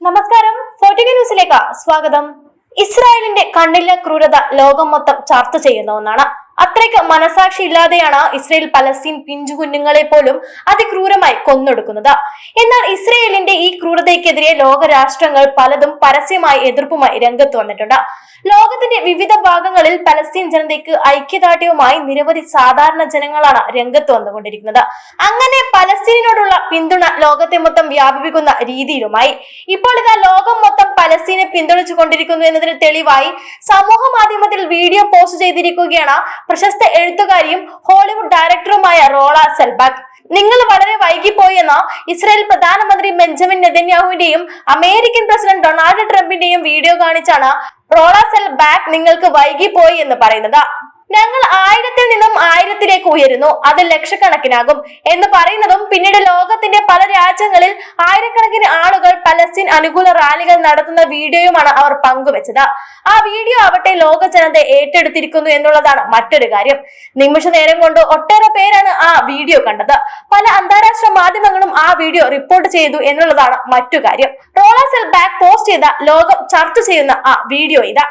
നമസ്കാരം. ഫോർട്ടിക ന്യൂസിലേക്ക് സ്വാഗതം. ഇസ്രായേലിന്റെ കണ്ണിലെ ക്രൂരത ലോകം മൊത്തം ചർച്ച ചെയ്യുന്ന ഒന്നാണ്. അത്രയ്ക്ക് മനസാക്ഷി ഇല്ലാതെയാണ് ഇസ്രയേൽ പലസ്തീൻ പിഞ്ചു കുഞ്ഞുങ്ങളെ പോലും അതിക്രൂരമായി കൊന്നൊടുക്കുന്നത്. എന്നാൽ ഇസ്രയേലിന്റെ ഈ ക്രൂരതയ്ക്കെതിരെ ലോകരാഷ്ട്രങ്ങൾ പലതും പരസ്യമായി എതിർപ്പുമായി രംഗത്ത് വന്നിട്ടുണ്ട്. ലോകത്തിന്റെ വിവിധ ഭാഗങ്ങളിൽ പലസ്തീൻ ജനതയ്ക്ക് ഐക്യദാർഢ്യവുമായി നിരവധി സാധാരണ ജനങ്ങളാണ് രംഗത്ത് വന്നുകൊണ്ടിരിക്കുന്നത്. അങ്ങനെ പലസ്തീനോടുള്ള പിന്തുണ ലോകത്തെ മൊത്തം വ്യാപിപ്പിക്കുന്ന രീതിയിലുമായി. ഇപ്പോൾ ഇതാ ലോകം മൊത്തം പലസ്തീനെ പിന്തുണച്ചു കൊണ്ടിരിക്കുന്നു എന്നതിന് തെളിവായി സമൂഹ മാധ്യമത്തിൽ വീഡിയോ പോസ്റ്റ് ചെയ്തിരിക്കുകയാണ് പ്രശസ്ത എഴുത്തുകാരിയും ഹോളിവുഡ് ഡയറക്ടറുമായ റോള സെൽബാഗ്. നിങ്ങൾ വളരെ വൈകിപ്പോയി എന്ന ഇസ്രായേൽ പ്രധാനമന്ത്രി ബെഞ്ചമിൻ നെതന്യാഹുവിന്റെയും അമേരിക്കൻ പ്രസിഡന്റ് ഡൊണാൾഡ് ട്രംപിന്റെയും വീഡിയോ കാണിച്ചാണ് റോള സെൽ ബാക്ക് നിങ്ങൾക്ക് വൈകിപ്പോയി എന്ന് പറയുന്നത്. ഞങ്ങൾ ആയിരത്തിൽ നിന്നും ആയിരത്തിലേക്ക് ഉയരുന്നു. അത് ലക്ഷക്കണക്കിനാകും എന്ന് പറയുന്നതും പിന്നീട് ലോകത്തിന്റെ പല രാജ്യങ്ങളിൽ ആയിരക്കണക്കിന് ആളുകൾ പലസ്തീൻ അനുകൂല റാലികൾ നടത്തുന്ന വീഡിയോയുമാണ് അവർ പങ്കുവച്ചത്. ആ വീഡിയോ ആവട്ടെ ലോക ജനത ഏറ്റെടുത്തിരിക്കുന്നു എന്നുള്ളതാണ് മറ്റൊരു കാര്യം. നിമിഷ നേരം കൊണ്ട് ഒട്ടേറെ പേരാണ് ആ വീഡിയോ കണ്ടത്. പല അന്താരാഷ്ട്ര മാധ്യമങ്ങളും ആ വീഡിയോ റിപ്പോർട്ട് ചെയ്തു എന്നുള്ളതാണ് മറ്റു കാര്യം. റോളാസെൽ ബാക്ക് പോസ്റ്റ് ചെയ്ത ലോകം ചർച്ച ചെയ്യുന്ന ആ വീഡിയോ ഇതാ.